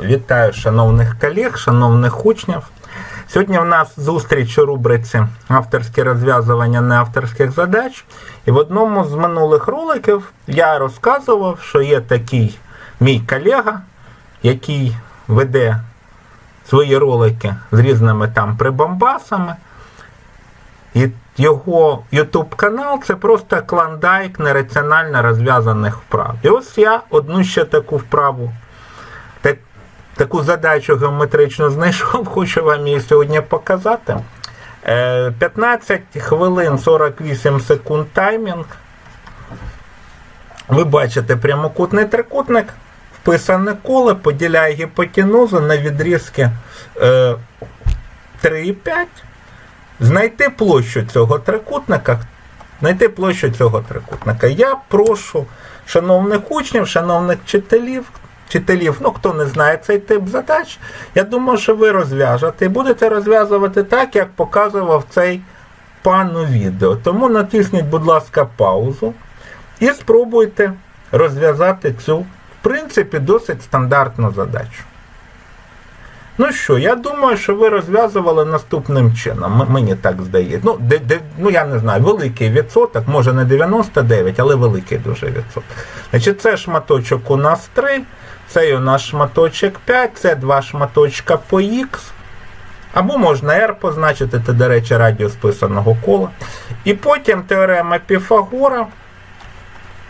Вітаю шановних колег, шановних учнів. Сьогодні в нас зустріч у рубриці авторське розв'язування неавторських задач. І в одному з минулих роликів я розказував, що є такий мій колега, який веде свої ролики з різними там прибамбасами. І його YouTube канал це просто клондайк нераціонально розв'язаних вправ. І ось я одну ще таку вправу, таку задачу геометричну знайшов, хочу вам її сьогодні показати. Е, 15 хвилин 48 секунд таймінг. Ви бачите прямокутний трикутник, вписане коло, поділяє гіпотенузу на відрізки е, 3,5. Знайти площу цього трикутника. Знайти площу цього трикутника. Я прошу шановних учнів, шановних вчителів, вчителів, ну хто не знає цей тип задач, я думаю, що ви розв'яжете і будете розв'язувати так, як показував цей пан у відео. Тому натисніть, будь ласка, паузу і спробуйте розв'язати цю, в принципі, досить стандартну задачу. Ну що, я думаю, що ви розв'язували наступним чином. Мені так здається. Ну, де, де, ну я не знаю, великий відсоток, може не 99, але великий дуже відсоток. Значить, це шматочок у нас 3, цей у нас шматочок 5, це два шматочка по Х. Або можна R позначити, це, до речі, радіус писаного кола. І потім теорема Піфагора.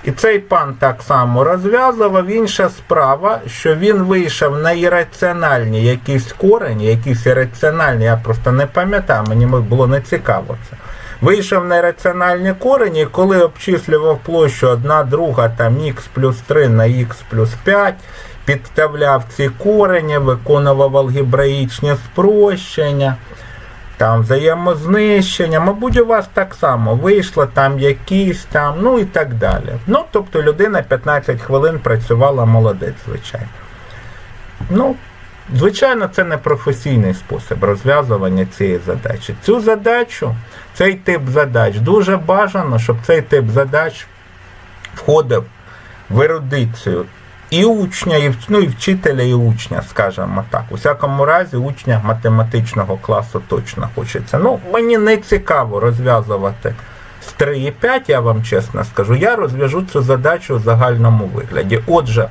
І цей пан так само розв'язував. Інша справа, що він вийшов на ірраціональні якісь корені, якісь ірраціональні, я просто не пам'ятаю, мені було не цікаво це. Вийшов на ірраціональні корені, коли обчислював площу 1 друга там х плюс 3 на х плюс 5, підставляв ці корені, виконував алгебраїчні спрощення там взаємознищення, мабуть, у вас так само вийшло там якісь там, ну і так далі. Ну, тобто людина 15 хвилин працювала молодець, звичайно. Ну, звичайно, це не професійний спосіб розв'язування цієї задачі. Цю задачу, цей тип задач, дуже бажано, щоб цей тип задач входив в ерудицію і учня, і, ну, і вчителя, і учня, скажімо так. У всякому разі, учня математичного класу точно хочеться. Ну, мені не цікаво розв'язувати з 3,5, я вам чесно скажу. Я розв'яжу цю задачу в загальному вигляді. Отже,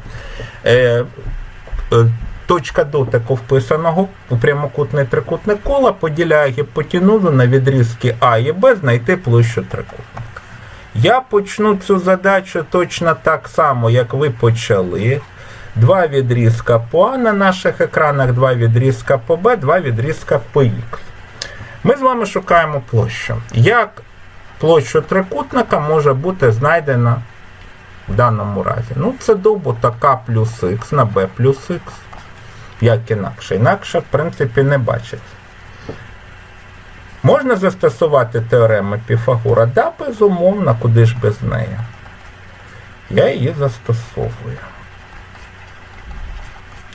е, е, точка дотику вписаного у прямокутний трикутник кола поділяє гіпотенузу на відрізки А і Б знайти площу трикутника. Я почну цю задачу точно так само, як ви почали. Два відрізка по А на наших екранах, два відрізка по Б, два відрізка по Х. Ми з вами шукаємо площу. Як площу трикутника може бути знайдена в даному разі? Ну, це добуток А плюс Х на Б плюс Х. Як інакше. Інакше, в принципі, не бачиться. Можна застосувати теорему Піфагора? Да, безумовно, куди ж без неї. Я її застосовую.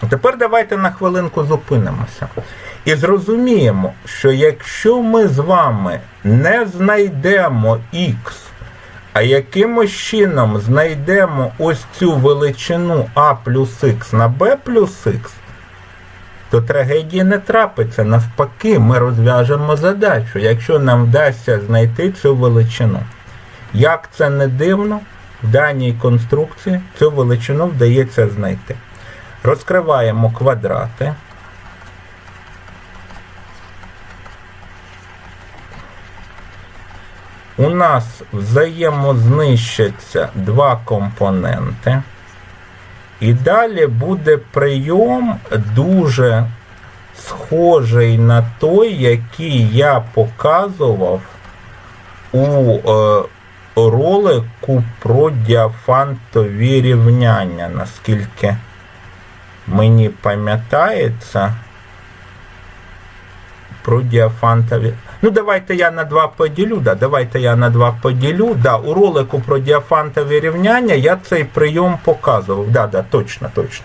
Тепер давайте на хвилинку зупинимося. І зрозуміємо, що якщо ми з вами не знайдемо х, а якимось чином знайдемо ось цю величину а плюс х на b плюс х, то трагедії не трапиться. Навпаки, ми розв'яжемо задачу, якщо нам вдасться знайти цю величину. Як це не дивно, в даній конструкції цю величину вдається знайти. Розкриваємо квадрати. У нас взаємознищаться два компоненти. І далі буде прийом дуже схожий на той, який я показував у е, ролику про діафантові рівняння, наскільки мені пам'ятається. Про діафантові. Ну, давайте я на два поділю. Да, давайте я на два поділю. Да, у ролику про діафантові рівняння я цей прийом показував. Да, да, точно, точно.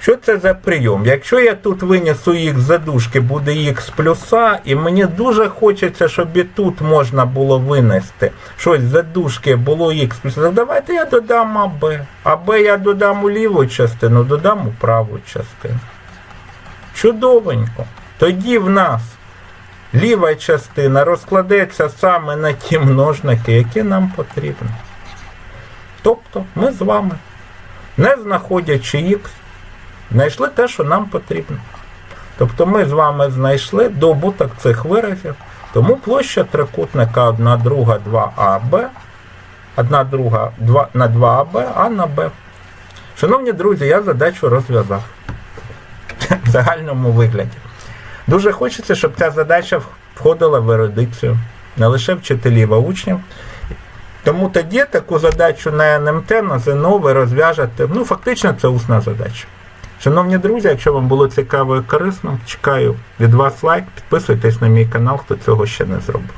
Що це за прийом? Якщо я тут винесу х задушки, буде х плюса, і мені дуже хочеться, щоб і тут можна було винести щось задушки, було х плюса. Давайте я додам АБ. АБ я додам у ліву частину, додам у праву частину. Чудовенько. Тоді в нас ліва частина розкладеться саме на ті множники, які нам потрібні. Тобто ми з вами, не знаходячи х, знайшли те, що нам потрібно. Тобто ми з вами знайшли добуток цих виразів. Тому площа трикутника 1 друга 2АБ, 1 друга 2 на 2АБ, а на Б. Шановні друзі, я задачу розв'язав в загальному вигляді. Дуже хочеться, щоб ця задача входила в ерудицію, не лише вчителів, а учнів. Тому тоді таку задачу на НМТ, на ЗНО ви розв'яжете. Ну, фактично, це усна задача. Шановні друзі, якщо вам було цікаво і корисно, чекаю від вас лайк, підписуйтесь на мій канал, хто цього ще не зробив.